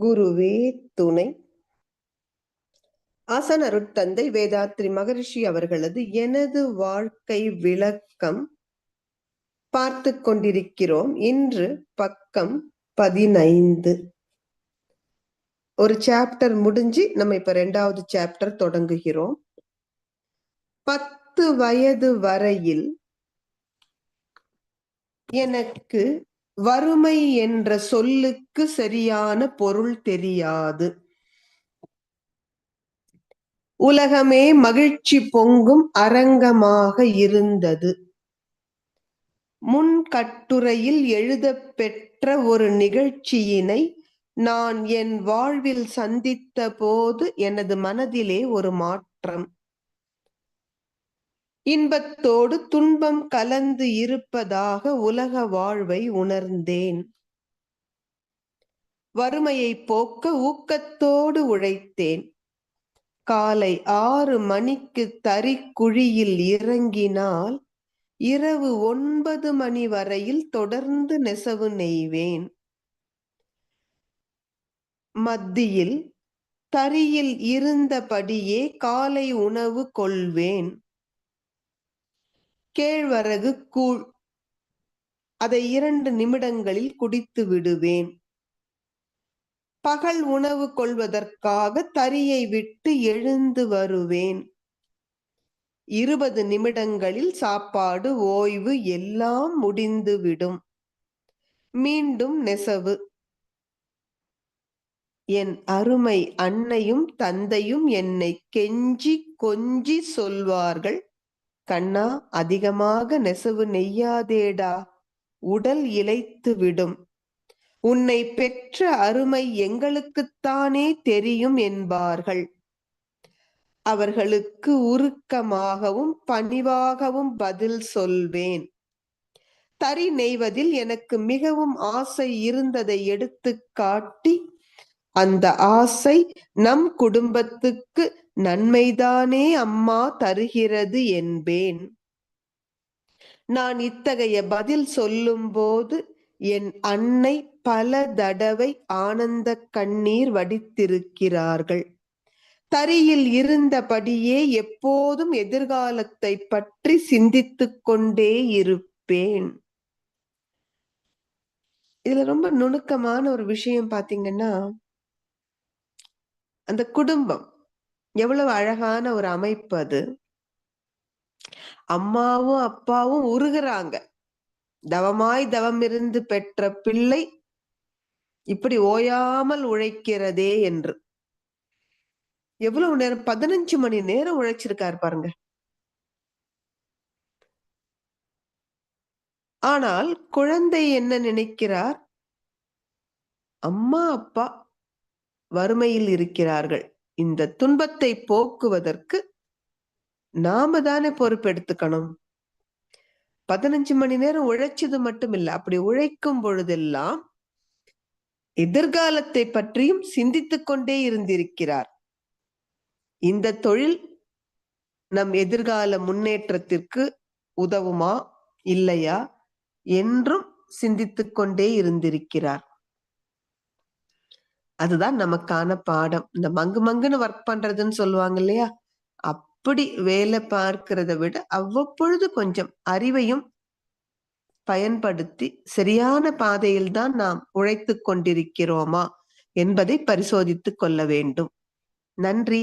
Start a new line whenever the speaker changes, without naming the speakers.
குருவே துணை. ஆசன் அருட்தந்தை வேதாத்ரி மகரிஷி அவர்களது எனது வாழ்க்கை விளக்கம் பார்த்து கொண்டிருக்கிறோம். இன்று பக்கம் பதினைந்து. ஒரு சாப்டர் முடிஞ்சு நம்ம இப்ப ரெண்டாவது சாப்டர் தொடங்குகிறோம். பத்து வயது வரையில் எனக்கு வறுமை என்ற சொல்லுக்கு சரியான பொருள் தெரியாது. உலகமே மகிழ்ச்சி பொங்கும் அரங்கமாக இருந்தது. முன் கட்டுரையில் எழுத பெற்ற ஒரு நிகழ்ச்சியினை நான் என் வாழ்வில் சந்தித்த போது எனது மனதிலே ஒரு மாற்றம். இன்பத்தோடு துன்பம் கலந்து இருப்பதாக உலக வாழ்வை உணர்ந்தேன். வறுமையை போக்க ஊக்கத்தோடு உழைத்தேன். காலை ஆறு மணிக்கு தறிக்குழியில் இறங்கினால் இரவு ஒன்பது மணி வரையில் தொடர்ந்து நெசவு நெய்வேன். மத்தியில் தரியில் இருந்தபடியே காலை உணவு கொள்வேன். கேழ்வரகு கூழ். அதை இரண்டு நிமிடங்களில் குடித்து விடுவேன். பகல் உணவு கொள்வதற்காக தறியை விட்டு எழுந்து வருவேன். இருபது நிமிடங்களில் சாப்பாடு ஓய்வு எல்லாம் முடிந்துவிடும் மீண்டும் நெசவு. என் அருமை அன்னையும் தந்தையும் என்னை கெஞ்சி கொஞ்சி சொல்வார்கள். கண்ணா அதிகமாக நெசவு நெய்யாதேடா உடல் இழைத்து விடும். உன்னை பெற்ற அருமை எங்களுக்குத்தானே தெரியும் என்பார்கள். அவர்களுக்கு உருக்கமாகவும் பணிவாகவும் பதில் சொல்வேன். தறி நெய்வதில் எனக்கு மிகவும் ஆசை இருந்ததை எடுத்து காட்டி அந்த ஆசை நம் குடும்பத்துக்கு நன்மைதானே அம்மா தருகிறது என்பேன். நான் இத்தகைய பதில் சொல்லும்போது என் அன்னை பல தடவை ஆனந்த கண்ணீர் வடித்திருக்கிறார்கள். தரியில் இருந்தபடியே எப்போதும் எதிர்காலத்தை பற்றி சிந்தித்துக் கொண்டே இருப்பேன். இதுல ரொம்ப நுணுக்கமான ஒரு விஷயம் பாத்தீங்கன்னா அந்த குடும்பம். எவ்வளவு அழகான ஒரு அமைப்பு அது. அம்மாவும் அப்பாவும் உருகுறாங்க. தவமாய் தவம் இருந்து பெற்ற பிள்ளை இப்படி ஓயாமல் உழைக்கிறதே என்று. எவ்வளவு நேரம் பதினஞ்சு மணி நேரம் உழைச்சிருக்காரு பாருங்க. ஆனால் குழந்தை என்ன நினைக்கிறார்? அம்மா அப்பா வறுமையில் இருக்கிறார்கள். இந்த துன்பத்தை போக்குவதற்கு நாம தானே பொறுப்பெடுத்துக்கணும் பதினஞ்சு மணி நேரம் உழைச்சது மட்டும் இல்ல அப்படி உழைக்கும் பொழுதெல்லாம் எதிர்காலத்தை பற்றியும் சிந்தித்துக் கொண்டே இருந்திருக்கிறார். இந்த தொழில் நம் எதிர்கால முன்னேற்றத்திற்கு உதவுமா இல்லையா என்றும் சிந்தித்துக் கொண்டே இருந்திருக்கிறார். அதுதான் நமக்கான பாடம். இந்த மங்கு மங்குன்னு ஒர்க் பண்றதுன்னு சொல்லுவாங்க இல்லையா? அப்படி வேலை பார்க்கிறத விட அவ்வப்பொழுது கொஞ்சம் அறிவையும் பயன்படுத்தி சரியான பாதையில் தான் நாம் உழைத்து கொண்டிருக்கிறோமா என்பதை பரிசோதித்துக் கொள்ள வேண்டும். நன்றி.